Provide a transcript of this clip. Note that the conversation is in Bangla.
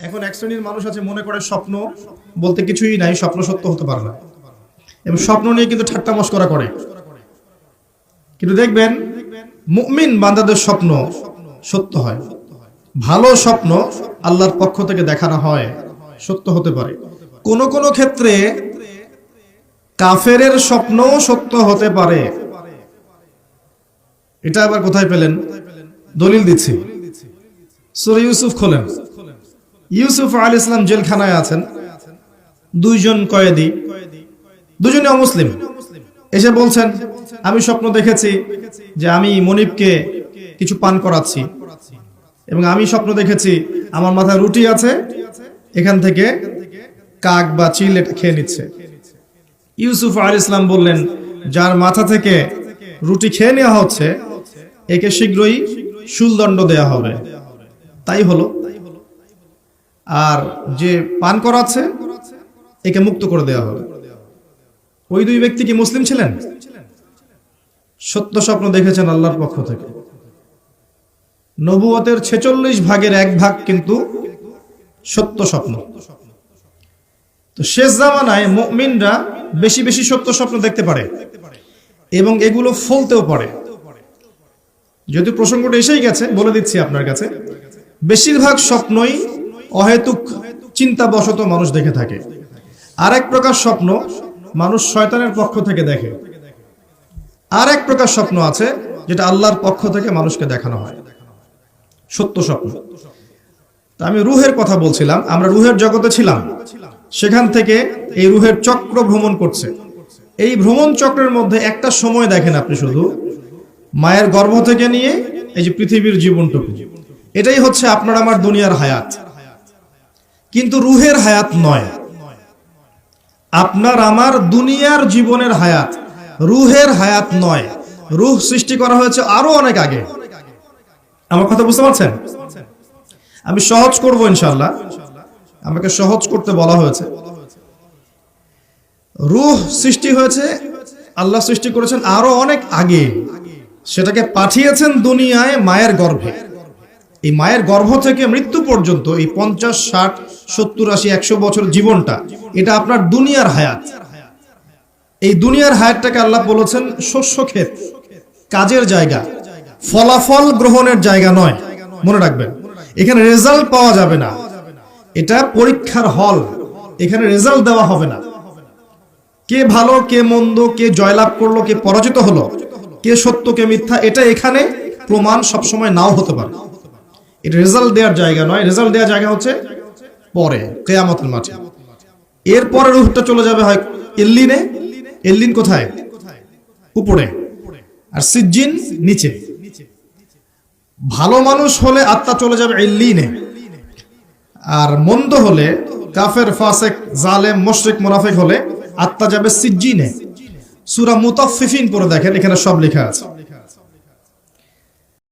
এখন এক শ্রেণির মানুষ আছে, মনে করে স্বপ্ন বলতে কিছুই নাই, স্বপ্ন সত্য হতে পারে না। এবং স্বপ্ন নিয়ে কিন্তু ঠাট্টা মস্করা করে। কিন্তু দেখবেন, মুমিন বান্দাদের স্বপ্ন সত্য হয়। ভালো স্বপ্ন আল্লাহর পক্ষ থেকে দেখানো হয়, সত্য হতে পারে। কোন কোন ক্ষেত্রে কাফেরের স্বপ্নও সত্য হতে পারে। এটা আবার কোথায় পেলেন? দলিল দিচ্ছি। সুরে ইউসুফ খোলেন। ইউসুফ আল ইসলাম জেলখানায় আছেন। দুইজন কয়েদি দুজনে অমুসলিম এসে বলছেন, আমি স্বপ্ন দেখেছি যে আমি মনিবকে কিছু পান করাচ্ছি এবং আমি স্বপ্ন দেখেছি আমার মাথায় রুটি আছে, এখান থেকে কাক বা চিল এটা খেয়ে নিচ্ছে। ইউসুফ আল ইসলাম বললেন, যার মাথা থেকে রুটি খেয়ে নেওয়া হচ্ছে, একে শীঘ্রই শুলদণ্ড দেয়া হবে। তাই হলো। আর যে পান করাচ্ছে একে মুক্ত করে দেওয়া হবে। ওই দুই ব্যক্তি কি মুসলিম ছিলেন? সত্য স্বপ্ন দেখেছেন আল্লাহর পক্ষ থেকে। নবুয়তের ছেচল্লিশ ভাগের এক ভাগ কিন্তু সত্য স্বপ্ন। তো শেষ জামানায় মুমিনরা বেশি বেশি সত্য স্বপ্ন দেখতে পারে এবং এগুলো ফলতেও পারে। যেহেতু প্রসঙ্গটা এসেই গেছে, বলে দিচ্ছি আপনার কাছে। বেশিরভাগ স্বপ্নই অহেতুক চিন্তা চিন্তাবশত মানুষ দেখে থাকে। আর এক প্রকার স্বপ্ন মানুষ শয়তানের পক্ষ থেকে দেখে। আর এক প্রকার স্বপ্ন আছে যেটা আল্লাহর পক্ষ থেকে মানুষকে দেখানো হয়। সত্য স্বপ্ন। তা আমি রুহের কথা বলছিলাম, আমরা রুহের জগতে ছিলাম। সেখান থেকে এই রুহের চক্র ভ্রমণ করছে। এই ভ্রমণ চক্রের মধ্যে একটা সময় দেখেন আপনি শুধু, মায়ের গর্ভ থেকে নিয়ে এই যে পৃথিবীর জীবনটুকু। এটাই হচ্ছে আপনার আমার দুনিয়ার হায়াত। কিন্তু রুহের হায়াত নয়। আপনার আমার দুনিয়ার জীবনের হায়াত রুহের হায়াত নয়। রুহ সৃষ্টি করা হয়েছে আরও অনেক আগে। আমার কথা বুঝতে পারছেন? আমি সহজ করব ইনশাল্লাহ আমাকে সহজ করতে বলা হয়েছে। রুহ সৃষ্টি হয়েছে, আল্লাহ সৃষ্টি করেছেন আরও অনেক আগে। সেটাকে পাঠিয়েছেন দুনিয়ায় মায়ের গর্ভে। এই মায়ের গর্ভ থেকে মৃত্যু পর্যন্ত এই পঞ্চাশ, ষাট সত্তর আশি, একশো বছর জীবনটা, এটা আপনার দুনিয়ার হায়াত। এই দুনিয়ার হায়াতটাকে আল্লাহ বলেছেন শস্য ক্ষেত, কাজের জায়গা, ফলাফল গ্রহণের জায়গা নয়, মনে রাখবেন। এখানে রেজাল্ট পাওয়া যাবে না। এটা পরীক্ষার হল, এখানে রেজাল্ট দেওয়া হবে না। কে ভালো, কে মন্দ, কে জয়লাভ করল, কে পরাজিত হলো, কে সত্য, কে মিথ্যা, এটা এখানে প্রমাণ সবসময় নাও হতে পারে। এটা রেজাল্ট দেওয়ার জায়গা নয়। রেজাল্ট দেওয়ার জায়গা হচ্ছে পরে, কেয়ামতের মাঠে। এরপরে রূপটা চলে যাবে হয় এল্লিনে। এল্লিন কোথায়? উপরে। আর সিজ্জিন নিচে। ভালো মানুষ হলে আত্মা চলে যাবে এল্লিনে। আর মন্দ হলে কাফের, ফাসেক, জালেম, মুশরিক, মুনাফিক হলে আত্মা যাবে সিজ্জিনে। সূরা মুতাফফিফিন পড়ে দেখেন, এখানে সব লেখা আছে।